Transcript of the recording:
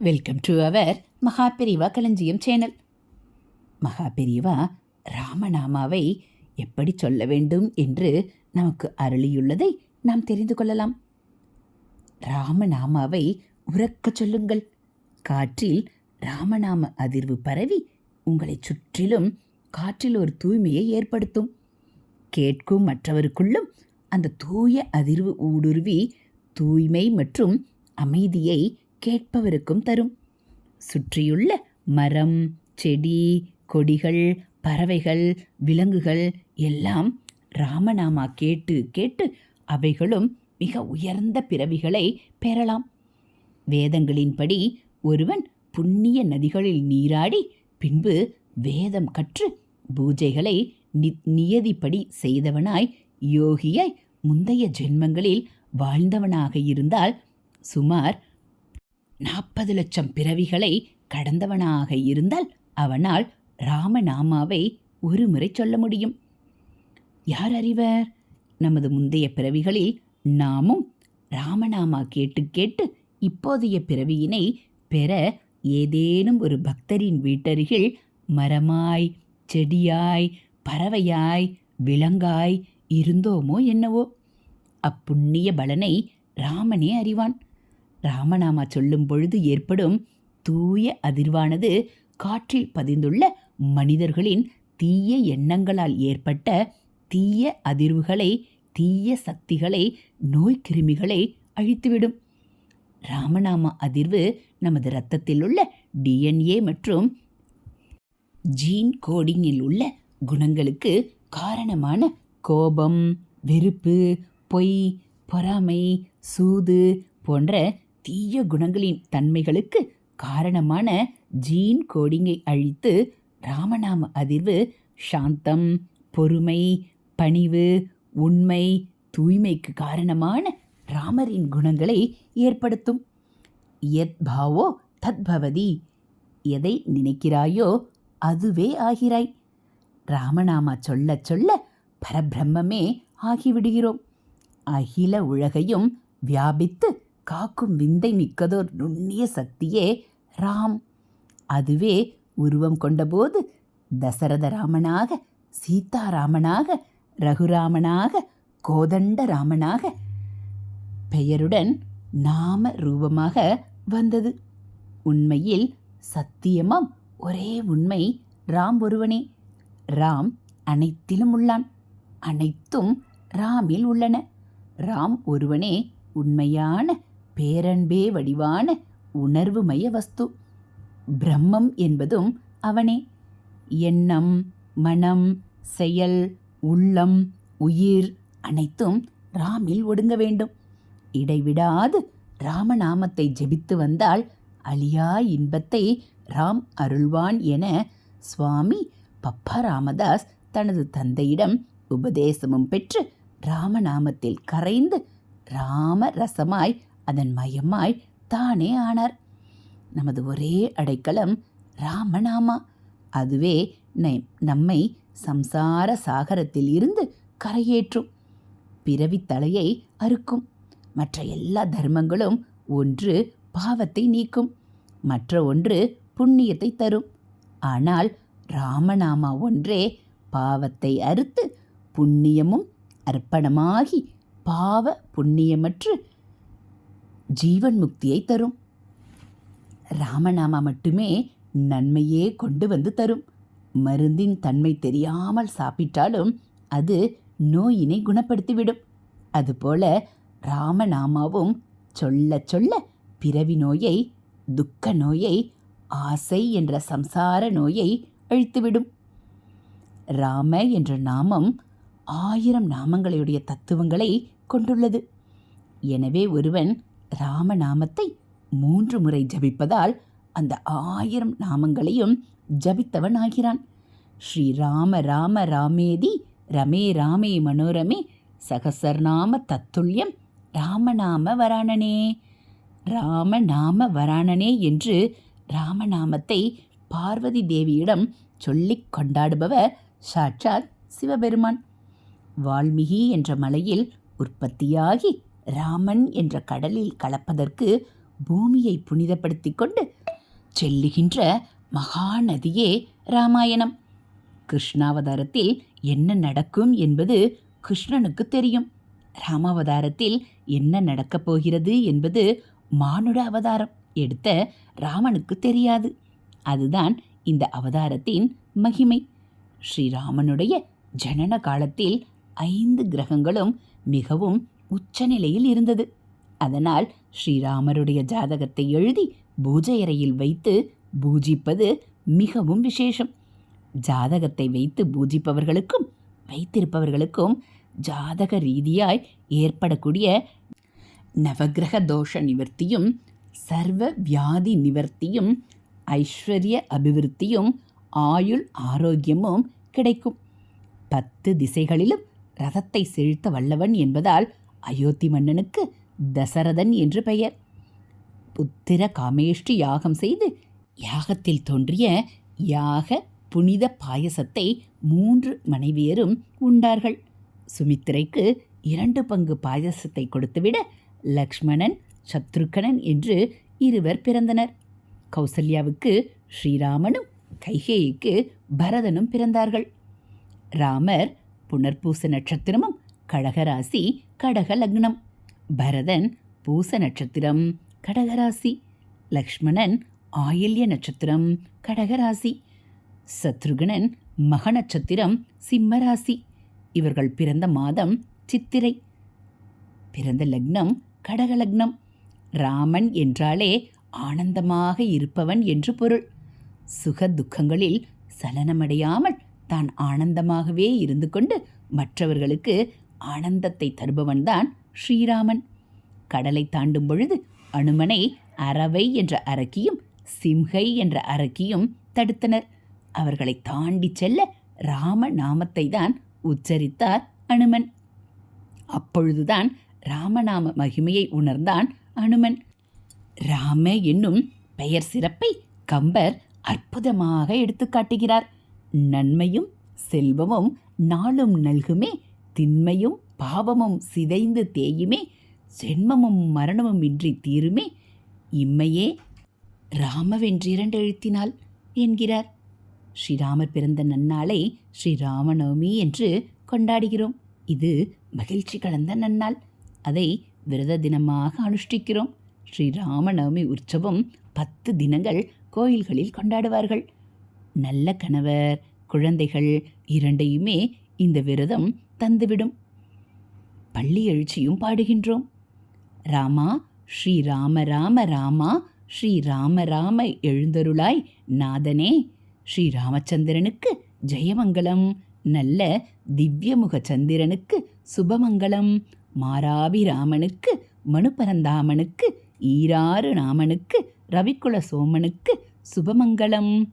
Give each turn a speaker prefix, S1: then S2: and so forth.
S1: Welcome to our Maha Periyava களஞ்சியம் channel Maha Periyava ராமநாமாவை எப்படி சொல்ல வேண்டும் என்று நமக்கு அருளியுள்ளதை நாம் தெரிந்து கொள்ளலாம் ராமநாமாவை உறக்க சொல்லுங்கள் காற்றில் ராமநாம அதிர்வு பரவி உங்களைச் சுற்றிலும் காற்றில் ஒரு தூய்மையை ஏற்படுத்தும் கேட்கும் மற்றவருக்குள்ளும் அந்த தூய அதிர்வு ஊடுருவி தூய்மை மற்றும் அமைதியை கேட்பவருக்கும் தரும். சுற்றியுள்ள மரம் செடி கொடிகள் பறவைகள் விலங்குகள் எல்லாம் ராமநாமா கேட்டு கேட்டு அவைகளும் மிக உயர்ந்த பிறவிகளை பெறலாம். வேதங்களின்படி ஒருவன் புண்ணிய நதிகளில் நீராடி பின்பு வேதம் கற்று பூஜைகளை நி நியதிப்படி செய்தவனாய் யோகியாய் முந்தைய ஜென்மங்களில் வாழ்ந்தவனாக இருந்தால் சுமார் நாற்பது லட்சம் பிறவிகளை கடந்தவனாக இருந்தால் அவனால் ராமநாமாவை ஒரு முறை சொல்ல முடியும். யார் அறிவர்? நமது முந்தைய பிறவிகளில் நாமும் ராமநாமா கேட்டு கேட்டு இப்போதைய பிறவியினை பெற ஏதேனும் ஒரு பக்தரின் வீட்டருகில் மரமாய் செடியாய் பறவையாய் விலங்காய் இருந்தோமோ என்னவோ? அப்புண்ணிய பலனை ராமனே அறிவான். ராமநாமா சொல்லும் பொழுது ஏற்படும் தூய அதிர்வானது காற்றில் பதிந்துள்ள மனிதர்களின் தீய எண்ணங்களால் ஏற்பட்ட தீய அதிர்வுகளை தீய சக்திகளை நோய்க்கிருமிகளை அழித்துவிடும். ராமநாம அதிர்வு நமது இரத்தத்தில் உள்ள டிஎன்ஏ மற்றும் ஜீன் கோடிங்கில் உள்ள குணங்களுக்கு காரணமான கோபம் வெறுப்பு பொய் பொறாமை சூது போன்ற தீய குணங்களின் தன்மைகளுக்கு காரணமான ஜீன் கோடிங்கை அழித்து ராமநாம அதிர்வு சாந்தம் பொறுமை பணிவு உண்மை தூய்மைக்கு காரணமான ராமரின் குணங்களை ஏற்படுத்தும். எத் பாவோ தத்பவதி. எதை நினைக்கிறாயோ அதுவே ஆகிறாய். ராமநாமா சொல்ல சொல்ல பரபிரம்மமே ஆகிவிடுகிறோம். அகில உலகையும் வியாபித்து காக்கும் விந்தை மிக்கதோர் நுண்ணிய சக்தியே ராம். அதுவே உருவம் கொண்டபோது தசரத ராமனாக சீதாராமனாக ரகுராமனாக கோதண்ட ராமனாக பெயருடன் நாம ரூபமாக வந்தது. உண்மையில் சத்தியமாம். ஒரே உண்மை ராம் ஒருவனே. ராம் அனைத்திலும் உள்ளான். அனைத்தும் ராமில் உள்ளன. ராம் ஒருவனே உண்மையான பேரன்பே வடிவான உணர்வு மைய வஸ்து. பிரம்மம் என்பதும் அவனே. எண்ணம் மனம் செயல் உள்ளம் உயிர் அனைத்தும் ராமில் ஒடுங்க வேண்டும். இடைவிடாது ராமநாமத்தை ஜெபித்து வந்தால் அழியா இன்பத்தை ராம் அருள்வான் என சுவாமி பப்பா ராமதாஸ் தனது தந்தையிடம் உபதேசமும் பெற்று ராமநாமத்தில் கரைந்து ராம ரசமாய் அதன் மயமாய் தானே ஆனார். நமது ஒரே அடைக்கலம் ராமநாமா. அதுவே நம்மை சம்சார சாகரத்தில் இருந்து கரையேற்றும். பிறவி தலையை அறுக்கும். மற்ற எல்லா தர்மங்களும் ஒன்று பாவத்தை நீக்கும். மற்ற ஒன்று புண்ணியத்தை தரும். ஆனால் ராமநாமா ஒன்றே பாவத்தை அறுத்து புண்ணியமும் அர்ப்பணமாகி பாவ புண்ணியமற்று ஜீவன் முக்தியை தரும். ராமநாமா மட்டுமே நன்மையே கொண்டு வந்து தரும். மருந்தின் தன்மை தெரியாமல் சாப்பிட்டாலும் அது நோயினை குணப்படுத்திவிடும். அதுபோல ராமநாமாவும் சொல்ல சொல்ல பிறவி நோயை துக்க நோயை ஆசை என்ற சம்சார நோயை அழித்துவிடும். ராம என்ற நாமம் ஆயிரம் நாமங்களுடைய தத்துவங்களை கொண்டுள்ளது. எனவே ஒருவன் ராமநாமத்தை மூன்று முறை ஜபிப்பதால் அந்த ஆயிரம் நாமங்களையும் ஜபித்தவன் ஆகிறான் ஸ்ரீ ராம ராம ராமேதி ரமே ராமே மனோரமே சகசர்நாம தத்துல்யம் ராமநாம வராணனே ராமநாம வராணனே என்று ராமநாமத்தை பார்வதி தேவியிடம் சொல்லிக் கொண்டாடுபவர் சாட்சாத் சிவபெருமான். வால்மீகி என்ற மலையில் உற்பத்தியாகி ராமன் என்ற கடலில் கலப்பதற்கு பூமியை புனிதப்படுத்திக் கொண்டு செல்லுகின்ற மகாநதியே ராமாயணம். கிருஷ்ணாவதாரத்தில் என்ன நடக்கும் என்பது கிருஷ்ணனுக்கு தெரியும். ராமாவதாரத்தில் என்ன நடக்கப் போகிறது என்பது மானுட அவதாரம் எடுத்த ராமனுக்கு தெரியாது. அதுதான் இந்த அவதாரத்தின் மகிமை. ஸ்ரீராமனுடைய ஜனன காலத்தில் ஐந்து கிரகங்களும் மிகவும் உச்சநிலையில் இருந்தது. அதனால் ஸ்ரீராமருடைய ஜாதகத்தை எழுதி பூஜை அறையில் வைத்து பூஜிப்பது மிகவும் விசேஷம். ஜாதகத்தை வைத்து பூஜிப்பவர்களுக்கும் வைத்திருப்பவர்களுக்கும் ஜாதக ரீதியாய் ஏற்படக்கூடிய நவக்கிரக தோஷ நிவர்த்தியும் சர்வ வியாதி நிவர்த்தியும் ஐஸ்வர்ய அபிவிருத்தியும் ஆயுள் ஆரோக்கியமும் கிடைக்கும். பத்து திசைகளிலும் ரதத்தை செலுத்த வல்லவன் என்பதால் அயோத்தி மன்னனுக்கு தசரதன் என்று பெயர். புத்திர காமேஷ்டி யாகம் செய்து யாகத்தில் தோன்றிய யாக புனித பாயசத்தை மூன்று மனைவியரும் உண்டார்கள். சுமித்திரைக்கு இரண்டு பங்கு பாயசத்தை கொடுத்துவிட லக்ஷ்மணன் சத்ருக்கணன் என்று இருவர் பிறந்தனர். கௌசல்யாவுக்கு ஸ்ரீராமனும் கைகேயிக்கு பரதனும் பிறந்தார்கள். ராமர் புனர்பூச நட்சத்திரமும் கடகராசி கடக லக்னம். பரதன் பூச நட்சத்திரம் கடகராசி. லக்ஷ்மணன் ஆயில்ய நட்சத்திரம் கடகராசி. சத்ருகணன் மக நட்சத்திரம் சிம்மராசி. இவர்கள் பிறந்த மாதம் சித்திரை. பிறந்த லக்னம் கடக லக்னம். ராமன் என்றாலே ஆனந்தமாக இருப்பவன் என்று பொருள். சுக துக்கங்களில் சலனமடையாமல் தான் ஆனந்தமாகவே இருந்து கொண்டு மற்றவர்களுக்கு ஆனந்தத்தை தருபவன்தான் ஸ்ரீராமன். கடலை தாண்டும் பொழுது அனுமனை அரவை என்ற அரக்கியும் சிம்ஹை என்ற அரக்கியும் தடுத்தனர். அவர்களை தாண்டி செல்ல ராம நாமத்தை தான் உச்சரித்தார் அனுமன். அப்பொழுதுதான் ராமநாம மகிமையை உணர்ந்தான் அனுமன். ராம என்னும் பெயர் சிறப்பை கம்பர் அற்புதமாக எடுத்துக்காட்டுகிறார் நன்மையும் செல்வமும் நாளும் நல்குமே திண்மையும் பாவமும் சிதைந்து தேயுமே ஜென்மமும் மரணமும் இன்றி தீருமே இம்மையே ராமவென்றிரண்டு எழுத்தினால் என்கிறார். ஸ்ரீராமர் பிறந்த நன்னாளை ஸ்ரீராமநவமி என்று கொண்டாடுகிறோம். இது மகிழ்ச்சி கலந்த நன்னாள். அதை விரத தினமாக அனுஷ்டிக்கிறோம். ஸ்ரீராமநவமி உற்சவம் பத்து தினங்கள் கோயில்களில் கொண்டாடுவார்கள். நல்ல கணவர் குழந்தைகள் இரண்டையுமே இந்த விரதம் தந்துவிடும். பள்ளி எழுச்சியும் பாடுகின்றோம். ராமா ஸ்ரீ ராம ராம ராமா ஸ்ரீ ராம ராம எழுந்தருளாய் நாதனே. ஸ்ரீ ராமச்சந்திரனுக்கு ஜெயமங்கலம். நல்ல திவ்யமுக சந்திரனுக்கு சுபமங்கலம். மாராபிராமனுக்கு மனுபரந்தாமனுக்கு ஈராறு ராமனுக்கு ரவிக்குல சோமனுக்கு சுபமங்கலம்.